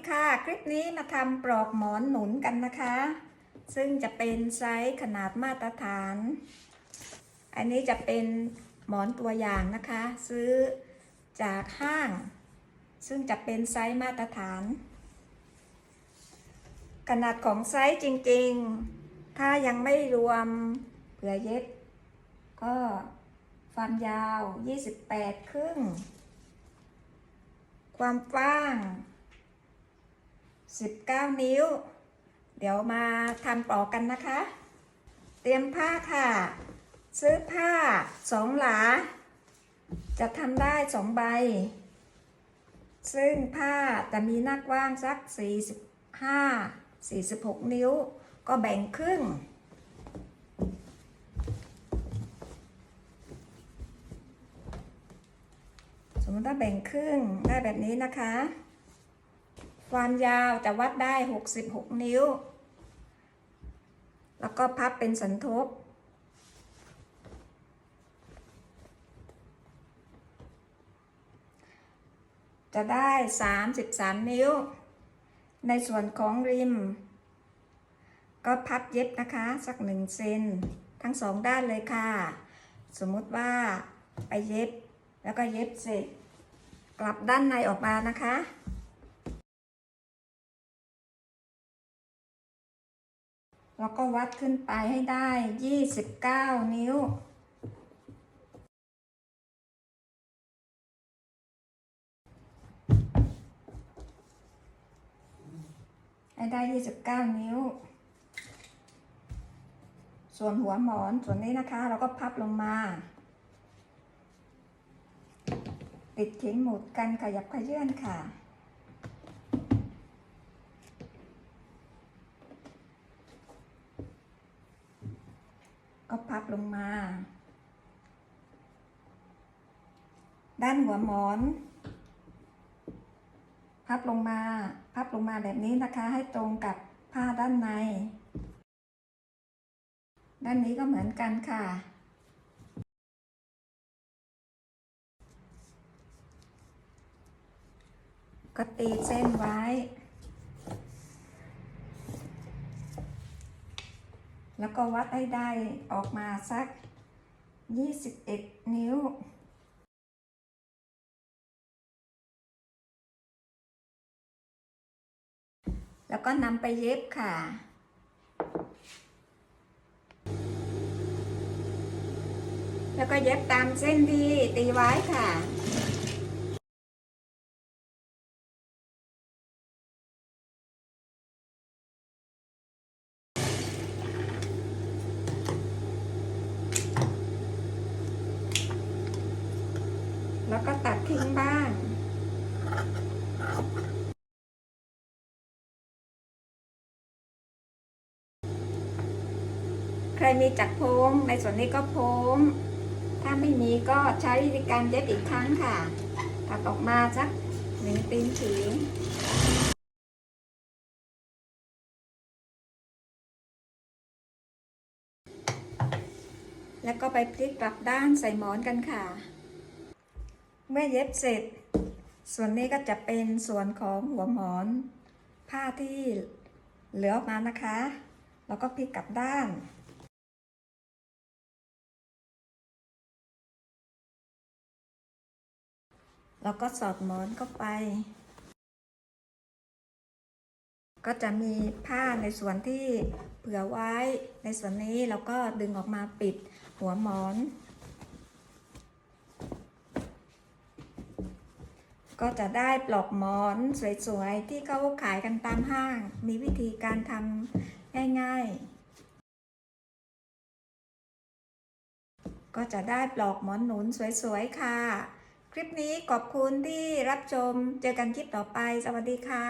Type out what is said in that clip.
ดีค่ะ คลิปนี้มาทำปลอกหมอนหนุนกันนะคะ ซึ่งจะเป็นไซส์ขนาดมาตรฐาน อันนี้จะเป็นหมอนตัวอย่างนะคะ ซื้อจากห้าง ซึ่งจะเป็นไซส์มาตรฐาน ขนาดของไซส์จริงๆ ถ้ายังไม่รวมเผื่อเย็บก็ความยาว 28 ครึ่ง ความกว้าง 19 นิ้ว เดี๋ยวมาทำปลอกกันนะคะ เตรียมผ้าค่ะ ซื้อผ้าสองหลา จะทำได้สองใบ ซึ่งผ้าจะมีหน้ากว้างสัก 45 46 นิ้ว ก็แบ่งครึ่งสมมติถ้าแบ่งครึ่งได้แบบนี้นะคะ ความยาวจะวัดได้ 66 นิ้ว แล้วก็พับเป็นสันทบ จะได้ 33 นิ้ว ในส่วนของริม ก็พับเย็บนะคะ สักหนึ่งเซนทั้งสองด้านเลยค่ะ สมมุติว่าไปเย็บแล้วก็เย็บเสร็จกลับด้านในออกมานะคะ แล้วก็วัดขึ้นไปให้ได้29นิ้ว ให้ได้29นิ้ว ส่วนหัวหมอนส่วนนี้นะคะ เราก็พับลงมา ติดเข็มหมุดกันขยับขยื่นค่ะ พับลงมา ด้านหัวหมอน พับลงมา พับลงมาแบบนี้นะคะ ให้ตรงกับผ้าด้านใน ด้านนี้ก็เหมือนกันค่ะก็ตีเส้นไว้ แล้วก็วัดให้ได้ออกมาสัก 21 นิ้ว แล้วก็นำไปเย็บค่ะแล้วก็เย็บตามเส้นที่ตีไว้ค่ะ แล้วก็ตัดทิ้งบ้าง ใครมีจักรโพงในส่วนนี้ก็โพงถ้าไม่มีก็ใช้วิธีการเย็บอีกครั้งค่ะตัดออกมาสักหนึ่งตีนถึงแล้วก็ไปพลิกกลับด้านใส่หมอนกันค่ะ เมื่อเย็บเสร็จ ส่วนนี้ก็จะเป็นส่วนของหัวหมอน ผ้าที่เหลือออกมานะคะ แล้วก็พลิกกลับด้าน แล้วก็สอดหมอนเข้าไป ก็จะมีผ้าในส่วนที่เผื่อไว้ในส่วนนี้เราก็ดึงออกมาปิดหัวหมอน ก็จะได้ปลอกหมอนสวยๆ ที่เขาขายกันตามห้าง มีวิธีการทำง่ายๆก็จะได้ปลอกหมอนหนุนสวยๆค่ะ คลิปนี้ขอบคุณที่รับชม เจอกันคลิปต่อไป สวัสดีค่ะ